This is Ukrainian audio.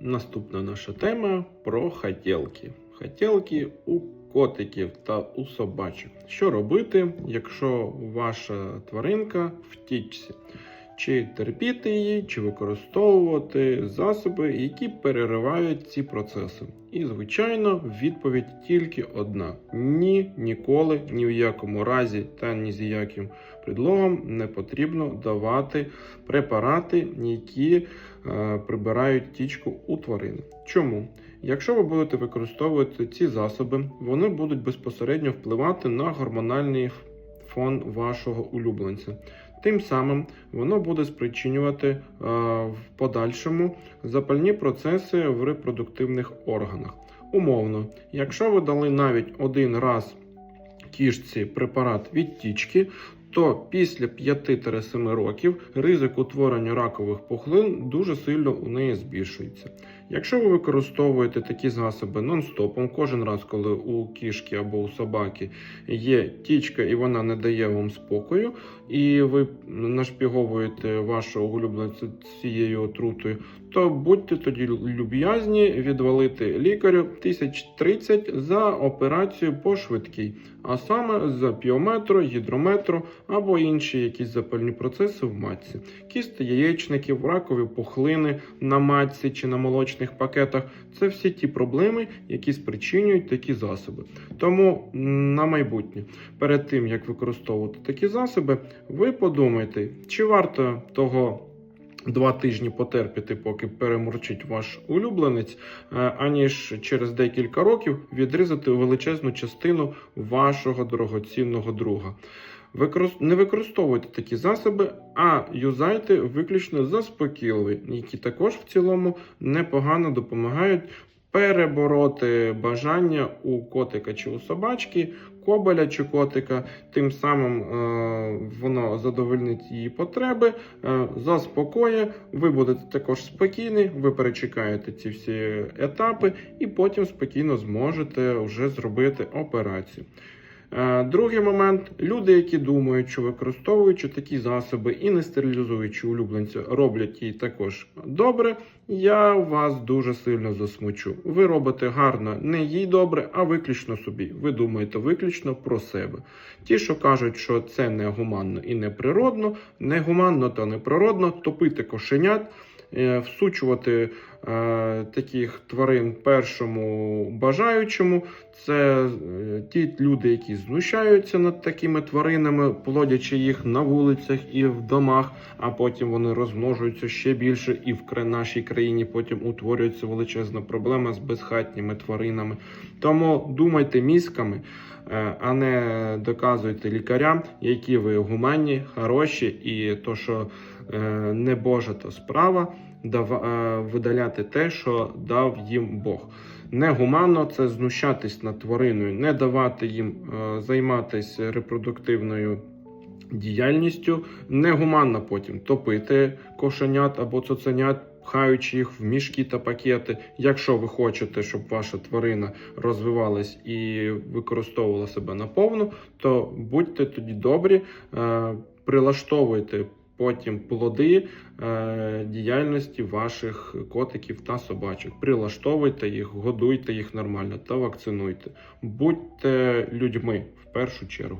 Наступна наша тема про хотілки. Хотілки у котиків та у собачок. Що робити, якщо ваша тваринка в? Чи терпіти її, чи використовувати засоби, які переривають ці процеси? І, звичайно, відповідь тільки одна: ні, ніколи, ні в якому разі та ні з яким предлогом не потрібно давати препарати, які е, прибирають тічку у тварин. Чому? Якщо ви будете використовувати ці засоби, вони будуть безпосередньо впливати на гормональний фон вашого улюбленця. Тим самим воно буде спричинювати е, в подальшому запальні процеси в репродуктивних органах. Умовно, якщо ви дали навіть один раз кішці препарат від тічки, то після 5-7 років ризик утворення ракових пухлин дуже сильно у неї збільшується. Якщо ви використовуєте такі засоби нон-стопом, кожен раз, коли у кішки або у собаки є тічка і вона не дає вам спокою, і ви нашпіговуєте вашого улюбленця цією отрутою, то будьте тоді люб'язні відвалити лікарю 1030 за операцію по швидкій, а саме за піометро, гідрометро або інші якісь запальні процеси в матці, кісти яєчників, ракові пухлини на матці чи на молочних пакетах це всі ті проблеми, які спричинюють такі засоби. Тому на майбутнє, перед тим як використовувати такі засоби, ви подумайте, чи варто того. Два тижні потерпіти, поки перемурчить ваш улюбленець, е, аніж через декілька років відрізати величезну частину вашого дорогоцінного друга. Не використовуйте такі засоби, а юзайте виключно заспокійливі, які також в цілому непогано допомагають перебороти бажання у котика чи у собачки, кобеля чи котика. Тим самим е, воно задовольнить її потреби, е, заспокоє. Ви будете також спокійні, ви перечекаєте ці всі етапи, і потім спокійно зможете вже зробити операцію. Е, Другий момент: люди, які думають, що використовуючи такі засоби і не стерилізуючи улюбленця, роблять їй також добре. Я вас дуже сильно засмучу. Ви робите гарно не їй добре, а виключно собі. Ви думаєте виключно про себе. Ті, що кажуть, що це не гуманно і не природно, не гуманно та не природно, топити кошенят. е, Всучувати таких тварин першому бажаючому, це е, ті люди, які знущаються над такими тваринами, плодячи їх на вулицях і в домах, а потім вони розмножуються ще більше, і в нашій країні потім утворюється величезна проблема з безхатніми тваринами. Тому думайте мізками, е, а не доказуйте лікарям, які ви гуманні, хороші, і то, що е, не Божа то справа, е, видаляти те, що дав їм Бог. Негуманно це знущатись над твариною, не давати їм е, займатися репродуктивною діяльністю. Негуманно потім топити кошенят або цуценят, пхаючи їх в мішки та пакети. Якщо ви хочете, щоб ваша тварина розвивалась і використовувала себе наповну, то будьте тоді добрі, е, прилаштовуйте. Потім плоди е, діяльності ваших котиків та собачок. Прилаштовуйте їх, годуйте їх нормально та вакцинуйте. Будьте людьми в першу чергу.